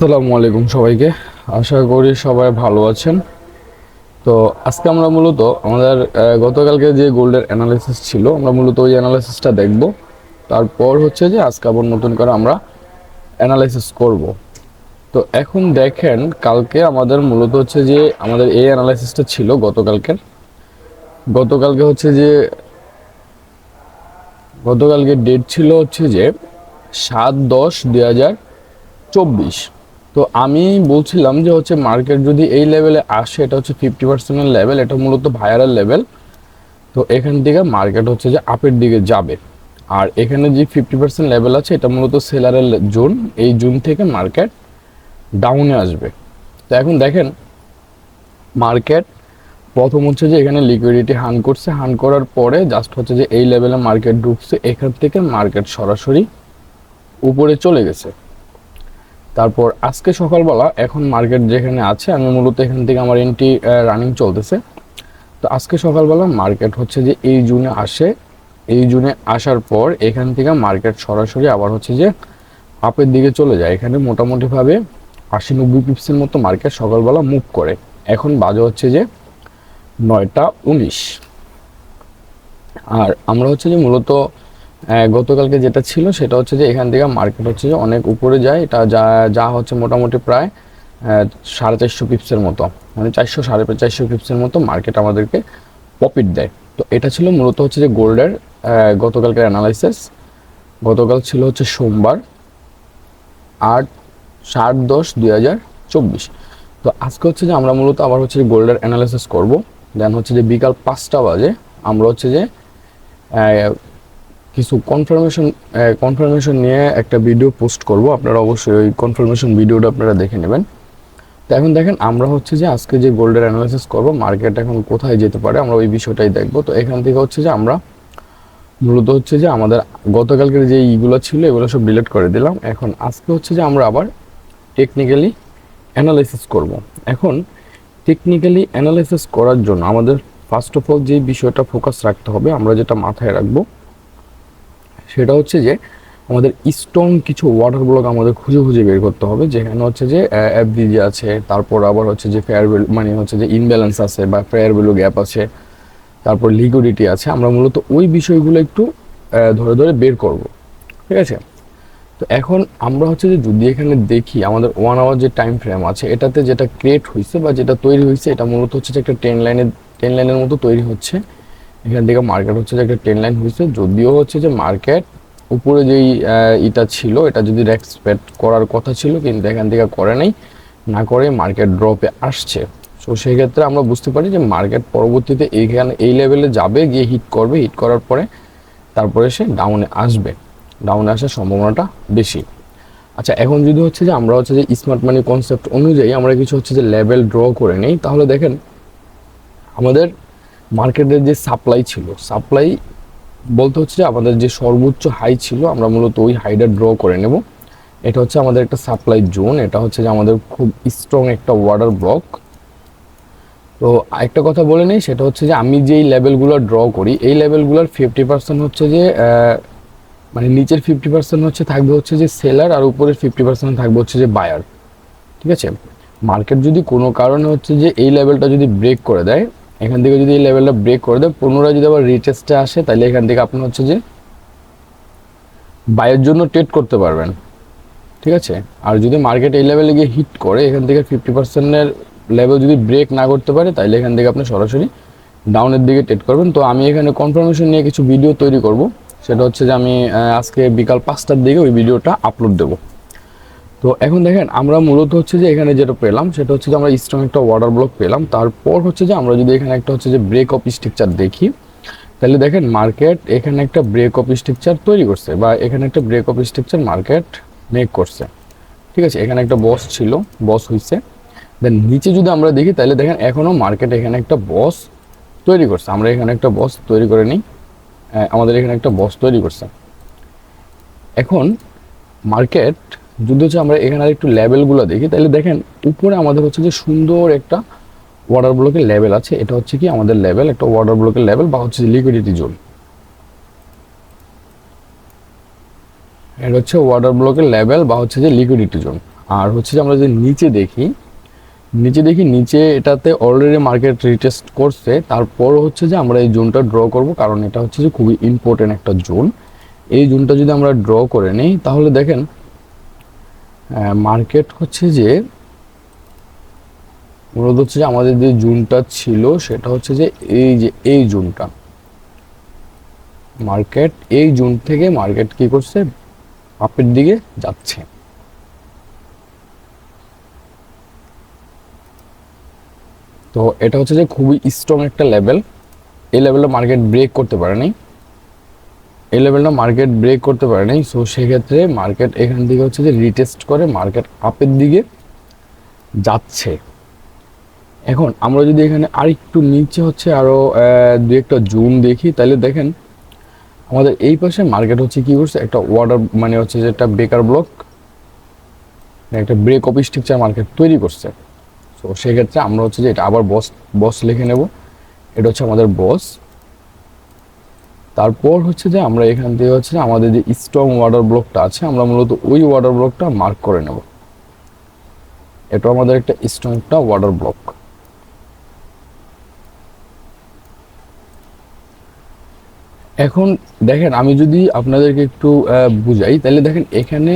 আসসালামু আলাইকুম সবাইকে। আশা করি সবাই ভালো আছেন। তো আজকে আমরা মূলত আমাদের গতকালকে যে গোল্ডের অ্যানালাইসিস ছিল, আমরা মূলত ওই অ্যানালাইসিসটা দেখব। তারপর হচ্ছে যে আজকে আবার নতুন করে আমরা অ্যানালাইসিস করব। তো এখন দেখেন, কালকে আমাদের মূলত হচ্ছে যে আমাদের এই অ্যানালাইসিসটা ছিল গতকালকের। গতকালকে হচ্ছে যে গতকালকে ডেট ছিল হচ্ছে যে সাত দশ দুই হাজার চব্বিশ। তো আমি বলছিলাম যে হচ্ছে মার্কেট যদি এই লেভেলে আসে, এটা হচ্ছে ফিফটি পার্সেন্টের লেভেল এটা মূলত ভাইয়ারের লেভেল তো এখান থেকে মার্কেট হচ্ছে যে আপের দিকে যাবে। আর এখানে যে ফিফটি পার্সেন্ট লেভেল আছে, এটা মূলত সেলারের জোন, এই জোন থেকে মার্কেট ডাউনে আসবে। তো এখন দেখেন মার্কেট প্রথম হচ্ছে যে এখানে লিকুইডিটি হান করছে হান করার পরে জাস্ট হচ্ছে যে এই লেভেলে মার্কেট ঢুকছে, এখান থেকে মার্কেট সরাসরি উপরে চলে গেছে। তারপর আজকে সকালবেলা এখন মার্কেট যেখানে আছে, আমি মূলত এখান থেকে আমার এন্ট্রি রানিং চলতেছে। তো আজকে সকালবেলা মার্কেট হচ্ছে যে এই জুনে আসে। এই জুনে আসার পর এখান থেকে মার্কেট সরাসরি আবার হচ্ছে যে আপের দিকে চলে যায়। এখানে মোটামুটিভাবে আশি নব্বই পিপসের মতো মার্কেট সকালবেলা মুভ করে। এখন বাজে হচ্ছে যে নয়টা উনিশ। আর আমরা হচ্ছে যে মূলত গতকালকে যেটা ছিল সেটা হচ্ছে যে এখান থেকে মার্কেট হচ্ছে যে অনেক উপরে যায়। এটা যা যা হচ্ছে মোটামুটি প্রায় সাড়ে চারশো পিপসের মতো। মানে চারশো, সাড়ে চারশো পিপসের মতো মার্কেট আমাদেরকে প্রফিট দেয়। তো এটা ছিল মূলত হচ্ছে যে গোল্ডের গতকালকের অ্যানালাইসিস গতকাল ছিল হচ্ছে সোমবার, আট, সাত দশ দুই হাজার চব্বিশ। তো আজকে হচ্ছে যে আমরা মূলত আবার হচ্ছে যে গোল্ডের অ্যানালাইসিস করব। দেন হচ্ছে যে বিকাল পাঁচটা বাজে আমরা হচ্ছে যে কিছু কনফার্মেশন কনফার্মেশন নিয়ে একটা ভিডিও পোস্ট করব। আপনারা অবশ্যই ওই কনফার্মেশন ভিডিওটা আপনারা দেখে নেবেন। তো এখন দেখেন, আমরা হচ্ছে যে আজকে যে গোল্ডের অ্যানালাইসিস করব মার্কেট এখন কোথায় যেতে পারে, আমরা ওই বিষয়টাই দেখব। তো এখান থেকে হচ্ছে যে আমরা মূলত হচ্ছে যে আমাদের গতকালকের যে ইগুলো ছিল, এগুলো সব ডিলিট করে দিলাম। এখন আজকে হচ্ছে যে আমরা আবার টেকনিক্যালি অ্যানালাইসিস করব। এখন টেকনিক্যালি অ্যানালাইসিস করার জন্য আমাদের ফার্স্ট অফ অল যে বিষয়টা ফোকাস রাখতে হবে, আমরা যেটা মাথায় রাখব সেটা হচ্ছে যে আমাদের স্ট্রং কিছু ওয়াটার ব্লক আমাদের খুঁজে খুঁজে বের করতে হবে, যেখানে হচ্ছে যে এফডিজি আছে, তারপর আবার হচ্ছে যে ফেয়ার ভ্যালু মানে হচ্ছে যে ইনব্যালেন্স আছে বা ফেয়ার ভ্যালু গ্যাপ আছে, তারপর লিকুইডিটি আছে, আমরা মূলত ওই বিষয়গুলো একটু ধরে ধরে বের করব, ঠিক আছে? তো এখন আমরা হচ্ছে যে যদি এখানে দেখি আমাদের ওয়ান আওয়ার যে টাইম ফ্রেম আছে, এটাতে যেটা ক্রিয়েট হয়েছে বা যেটা তৈরি হয়েছে এটা মূলত হচ্ছে যে একটা টেন লাইনের টেন লাইনের মতো তৈরি হচ্ছে। এখান থেকে মার্কেট হচ্ছে যে একটা টেন লাইন হয়েছে। যদিও হচ্ছে যে মার্কেট উপরে যেই ইটা ছিল, এটা যদি এক্সপেক্ট করার কথা ছিল, কিন্তু এখান থেকে করে নাই। না করে মার্কেট ড্রপে আসছে। সো সেই ক্ষেত্রে আমরা বুঝতে পারি যে মার্কেট পরবর্তীতে এইখানে, এই লেভেলে যাবে, গিয়ে হিট করবে। হিট করার পরে তারপরে সে ডাউনে আসবে। ডাউনে আসার সম্ভাবনাটা বেশি। আচ্ছা এখন যদি হচ্ছে যে আমরা হচ্ছে যে স্মার্ট মানি কনসেপ্ট অনুযায়ী আমরা কিছু হচ্ছে যে লেভেল ড্র করে নেই, তাহলে দেখেন আমাদের মার্কেটের যে সাপ্লাই ছিল সাপ্লাই বলতে হচ্ছে যে আমাদের যে সর্বোচ্চ হাই ছিল, আমরা মূলত ওই হাইটা ড্র করে নেব। এটা হচ্ছে আমাদের একটা সাপ্লাই জোন এটা হচ্ছে যে আমাদের খুব স্ট্রং একটা ওয়াটার ব্লক তো একটা কথা বলে নেই, সেটা হচ্ছে যে আমি যেই লেভেলগুলো ড্র করি, এই লেভেলগুলোর ফিফটি পার্সেন্ট হচ্ছে যে মানে নিচের ফিফটি পার্সেন্ট হচ্ছে থাকবে হচ্ছে যে সেলার আর উপরের ফিফটি পার্সেন্ট থাকবে হচ্ছে যে বায়ার ঠিক আছে? মার্কেট যদি কোনো কারণে হচ্ছে যে এই লেভেলটা যদি ব্রেক করে দেয় এখান থেকে যদি এই লেভেলটা ব্রেক করে দেয়, পুনরায় যদি আবার রিটেস্টে আসে, তাহলে এখান থেকে আপনি হচ্ছে যে বাইয়ের জন্য ট্রেড করতে পারবেন। ঠিক আছে? আর যদি মার্কেট এই লেভেলে গিয়ে হিট করে, এখান থেকে ফিফটি পার্সেন্টের লেভেল যদি ব্রেক না করতে পারে, তাহলে এখান থেকে আপনি সরাসরি ডাউনের দিকে ট্রেড করবেন। তো আমি এখানে কনফার্মেশন নিয়ে কিছু ভিডিও তৈরি করব। সেটা হচ্ছে যে আমি আজকে বিকাল পাঁচটার দিকে ওই ভিডিওটা আপলোড দেবো। তো এখন দেখেন, আমরা মূলত হচ্ছে যে এখানে যেটা পেলাম, সেটা হচ্ছে যে আমরা স্ট্রং একটা ওয়াটার ব্লক পেলাম। তারপর হচ্ছে যে আমরা যদি এখানে একটা হচ্ছে যে ব্রেক অফ স্ট্রাকচার দেখি, তাহলে দেখেন মার্কেট এখানে একটা ব্রেক অফ স্ট্রাকচার তৈরি করছে বা এখানে একটা break of structure market make করছে। ঠিক আছে, এখানে একটা বস ছিল বস হয়েছে দেন নিচে যদি আমরা দেখি, তাহলে দেখেন এখনও মার্কেট এখানে একটা বস তৈরি করছে। আমরা এখানে একটা বস তৈরি করে নিই আমাদের এখানে একটা বস তৈরি করছে। এখন মার্কেট যদি হচ্ছে, আমরা এখানে আর একটু লেভেলগুলো দেখি। তাহলে দেখেন, উপরে আমাদের হচ্ছে যে সুন্দর একটা ওয়াটার ব্লকের লেভেল আছে। এটা হচ্ছে কি? আমাদের লেভেল একটা ওয়াটার ব্লকের লেভেল বা হচ্ছে লিকুইডিটি জোন এটা হচ্ছে ওয়াটার ব্লকের লেভেল বা হচ্ছে যে লিকুইডিটি জোন আর হচ্ছে যে আমরা যদি নিচে দেখি নিচে দেখি, নিচে এটাতে অলরেডি মার্কেট রিটেস্ট করছে। তারপর হচ্ছে যে আমরা এই জোনটা ড্র করব, কারণ এটা হচ্ছে যে খুবই ইম্পর্টেন্ট একটা জোন এই জোনটা যদি আমরা ড্র করে নিই, তাহলে দেখেন মার্কেট হচ্ছে যে, মূলত হচ্ছে যে আমাদের যে জুনটা ছিল, সেটা হচ্ছে যে এই যে, এই জুনটা। মার্কেট এই জুন থেকে মার্কেট কি করছে? আপের দিকে যাচ্ছে। তো এটা হচ্ছে যে খুবই স্ট্রং একটা লেভেল এই লেভেলটা মার্কেট ব্রেক করতে পারেনি। এই লেভেলটা মার্কেট ব্রেক করতে পারেনি। সো সেক্ষেত্রে মার্কেট এখান থেকে হচ্ছে যে রিটেস্ট করে মার্কেট আপের দিকে যাচ্ছে। এখন আমরা যদি এখানে আরেকটু নিচে হচ্ছে আরও দু একটা জুম দেখি, তাহলে দেখেন আমাদের এই পাশে মার্কেট হচ্ছে কি করছে? একটা ওয়াটার মানে হচ্ছে যে একটা বেকার ব্লক একটা ব্রেক অফ স্ট্রাকচার মার্কেট তৈরি করছে। তো সেক্ষেত্রে আমরা হচ্ছে যে এটা আবার বস বস লিখে নেব। এটা হচ্ছে আমাদের বস তারপর হচ্ছে যে আমরা এখান থেকে হচ্ছে আমাদের যে স্ট্রং ওয়াটার ব্লকটা আছে, আমরা মূলত ওই ওয়াটার ব্লকটা মার্ক করে নেব। এটা আমাদের একটা স্ট্রং একটা ওয়াটার ব্লক এখন দেখেন, আমি যদি আপনাদেরকে একটু বুঝাই, তাহলে দেখেন এখানে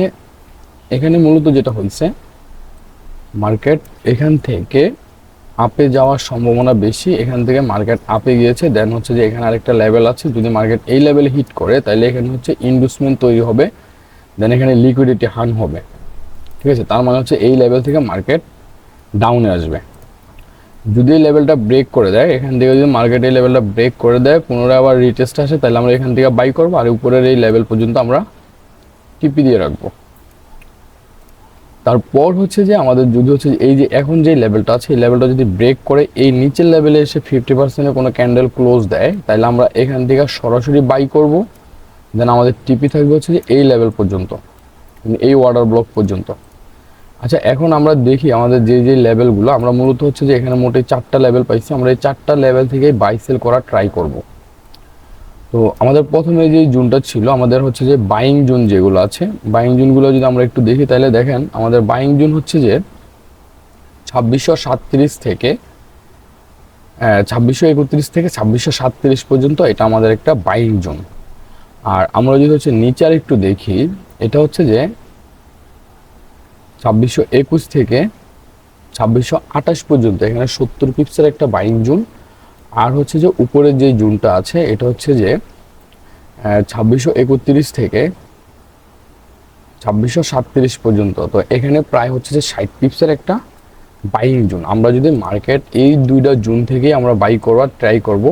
এখানে মূলত যেটা হয়েছে মার্কেট এখান থেকে আপে যাওয়ার সম্ভাবনা বেশি, এখান থেকে মার্কেট আপে গিয়েছে দেন হচ্ছে যে এখানে আরেকটা লেভেল আছে, যদি মার্কেট এই লেভেলে হিট করে তাহলে এখানে হচ্ছে ইনভেস্টমেন্ট তৈরি হবে দেন এখানে লিকুইডিটি হান হবে, ঠিক আছে? তার মানে হচ্ছে এই লেভেল থেকে মার্কেট ডাউনে আসবে। যদি এই লেভেলটা ব্রেক করে দেয়, এখান থেকে যদি মার্কেট এই লেভেলটা ব্রেক করে দেয়, পুনরায় আবার রিটেস্ট আসে তাহলে আমরা এখান থেকে বাই করব, আর উপরের এই লেভেল পর্যন্ত আমরা টিপি দিয়ে রাখব। তারপর হচ্ছে যে আমাদের যদি হচ্ছে এই যে এখন যে লেভেলটা আছে, এই লেভেলটা যদি ব্রেক করে, এই নিচের লেভেলে এসে ফিফটি পার্সেন্টের কোনো ক্যান্ডেল ক্লোজ দেয় তাহলে আমরা এখান থেকে সরাসরি বাই করব। দেন আমাদের টিপি থাকবে হচ্ছে যে এই লেভেল পর্যন্ত মানে এই ওয়াটার ব্লক পর্যন্ত। আচ্ছা এখন আমরা দেখি আমাদের যে যে লেভেলগুলো আমরা মূলত হচ্ছে যে এখানে মোটে চারটা লেভেল পাইছি, আমরা এই চারটা লেভেল থেকেই বাই সেল করার ট্রাই করব। তো আমাদের প্রথমে যে জুনটা ছিল, আমাদের হচ্ছে যে বাইং জুন যেগুলো আছে বাইং জুনগুলো যদি আমরা একটু দেখি, তাহলে দেখেন আমাদের বাইং জুন হচ্ছে যে ছাব্বিশশো সাতত্রিশ থেকে ছাব্বিশশো একত্রিশ থেকে ছাব্বিশশো সাতত্রিশ পর্যন্ত এটা আমাদের একটা বাইং জোন। আর আমরা যদি হচ্ছে নিচে আর একটু দেখি, এটা হচ্ছে যে ছাব্বিশশো একুশ থেকে ছাব্বিশশো আঠাশ পর্যন্ত, এখানে সত্তর পিপসের একটা বাইং জুন। আর হচ্ছে যে উপরের যে জুনটা আছে, এটা হচ্ছে যে ছাব্বিশশো একত্রিশ থেকে ছাব্বিশশো সাতত্রিশ পর্যন্ত। তো এখানে প্রায় হচ্ছে যে ষাট পিপসের একটা বাইং জুন। আমরা যদি মার্কেট এই দুইটা জুন থেকেই আমরা বাই করবার ট্রাই করব,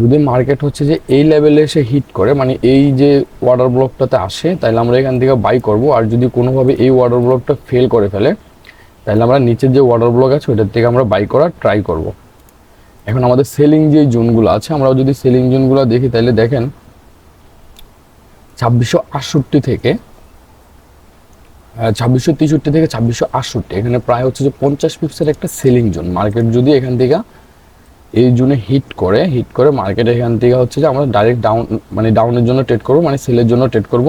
যদি মার্কেট হচ্ছে যে এই লেভেলে এসে হিট করে মানে এই যে ওয়াটার ব্লকটাতে আসে, তাহলে আমরা এখান থেকে বাই করব। আর যদি কোনোভাবে এই ওয়াটার ব্লকটা ফেল করে ফেলে, তাহলে আমরা নিচের যে ওয়াটার ব্লক আছে ওটার থেকে আমরা বাই করার ট্রাই করব। এখন আমাদের সেলিং যে জোনগুলো আছে আমরা যদি সেলিং জোনগুলো দেখি, তাহলে দেখেন ছাব্বিশশো আটষট্টি থেকে ছাব্বিশশো তেষট্টি থেকে ছাব্বিশশো আটষট্টি। এখানে প্রায় হচ্ছে যে পঞ্চাশ পিপসের একটা সেলিং জোন। মার্কেট যদি এখান থেকে এই জোনে হিট করে হিট করে মার্কেট এখান থেকে হচ্ছে যে আমরা ডাইরেক্ট ডাউন মানে ডাউনের জন্য ট্রেড করব মানে সেলের জন্য ট্রেড করব।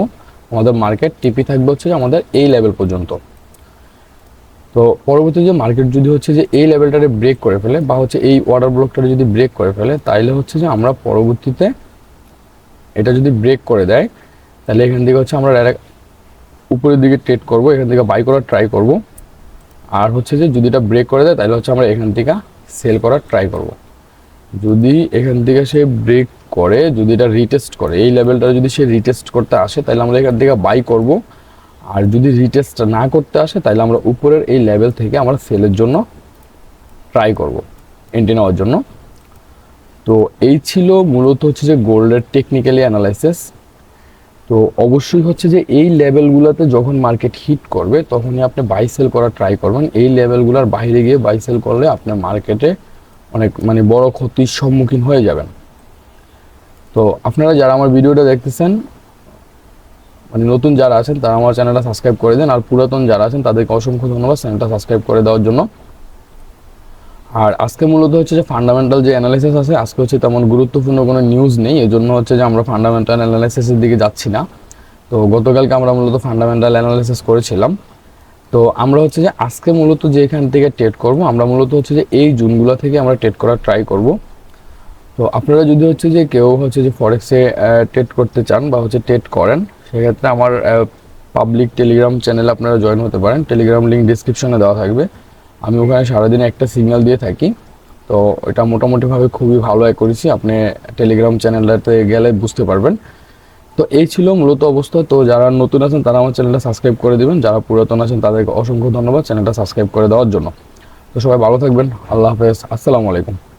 আমাদের মার্কেট টিপি থাকবে হচ্ছে যে আমাদের এই লেভেল পর্যন্ত। তো পরবর্তী যে মার্কেট যদি হচ্ছে যে এই লেভেলটারে ব্রেক করে ফেলে বা হচ্ছে এই ওয়াটার ব্লকটারে যদি ব্রেক করে ফেলে, তাইলে হচ্ছে যে আমরা পরবর্তীতে এটা যদি ব্রেক করে দেয় তাহলে এখান থেকে হচ্ছে আমরা ডাইরেক্ট উপরের দিকে ট্রেড করব, এখান থেকে বাই করার ট্রাই করব। আর হচ্ছে যে যদি এটা ব্রেক করে দেয় তাহলে হচ্ছে আমরা এখান থেকে সেল করার ট্রাই করব। যদি এখান থেকে সে ব্রেক করে, যদি এটা রিটেস্ট করে, এই লেভেলটা যদি সে রিটেস্ট করতে আসে তাহলে আমরা এখান থেকে বাই করব। আর যদি রিটেস্ট না করতে আসে, তাহলে আমরা উপরের এই লেভেল থেকে আমরা সেলের জন্য ট্রাই করব এন্ট্রি নেওয়ার জন্য। তো এই ছিল মূলত হচ্ছে যে গোল্ডের টেকনিক্যালি অ্যানালাইসিস তো অবশ্যই হচ্ছে যে এই লেভেলগুলোতে যখন মার্কেট হিট করবে, তখনই আপনি বাই সেল করার ট্রাই করবেন। এই লেভেলগুলোর বাইরে গিয়ে বাই সেল করলে আপনার মার্কেটে অনেক মানে বড় ক্ষতির সম্মুখীন হয়ে যাবেন। তো আপনারা যারা আমার ভিডিওটা দেখতেছেন মানে নতুন যারা আছেন, তারা আমার চ্যানেলটা সাবস্ক্রাইব করে দেন। আর পুরাতন যারা আছেন, তাদেরকে অসংখ্য ধন্যবাদ চ্যানেলটা সাবস্ক্রাইব করে দেওয়ার জন্য। আর আজকে মূলত হচ্ছে যে ফান্ডামেন্টাল যে অ্যানালাইসিস আছে, আজকে হচ্ছে তেমন গুরুত্বপূর্ণ কোনো নিউজ নেই। এজন্য হচ্ছে যে আমরা ফান্ডামেন্টাল অ্যানালাইসিসের দিকে যাচ্ছি না। তো গতকালকে আমরা মূলত ফান্ডামেন্টাল অ্যানালাইসিস করেছিলাম। তো আমরা হচ্ছে যে আজকে মূলত যে এখান থেকে ট্রেড করব, আমরা মূলত হচ্ছে যে এই জুনগুলো থেকে আমরা ট্রেড করার ট্রাই করব। তো আপনারা যদি হচ্ছে যে কেউ হচ্ছে যে ফরেক্সে ট্রেড করতে চান বা হচ্ছে ট্রেড করেন সেক্ষেত্রে আমার পাবলিক টেলিগ্রাম চ্যানেলে আপনারা জয়েন হতে পারেন। টেলিগ্রাম লিঙ্ক ডিসক্রিপশনে দেওয়া থাকবে। আমি ওখানে সারাদিন একটা সিগন্যাল দিয়ে থাকি। তো এটা মোটামুটিভাবে খুবই ভালো এক করেছি। আপনি টেলিগ্রাম চ্যানেলটাতে গেলে বুঝতে পারবেন। তো এই ছিল মূলত অবস্থা। তো যারা নতুন আছেন, তারা আমার চ্যানেলটা সাবস্ক্রাইব করে দেবেন। যারা পুরাতন আছেন, তাদেরকে অসংখ্য ধন্যবাদ চ্যানেলটা সাবস্ক্রাইব করে দেওয়ার জন্য। তো সবাই ভালো থাকবেন। আল্লাহ হাফেজ। আসসালামু আলাইকুম।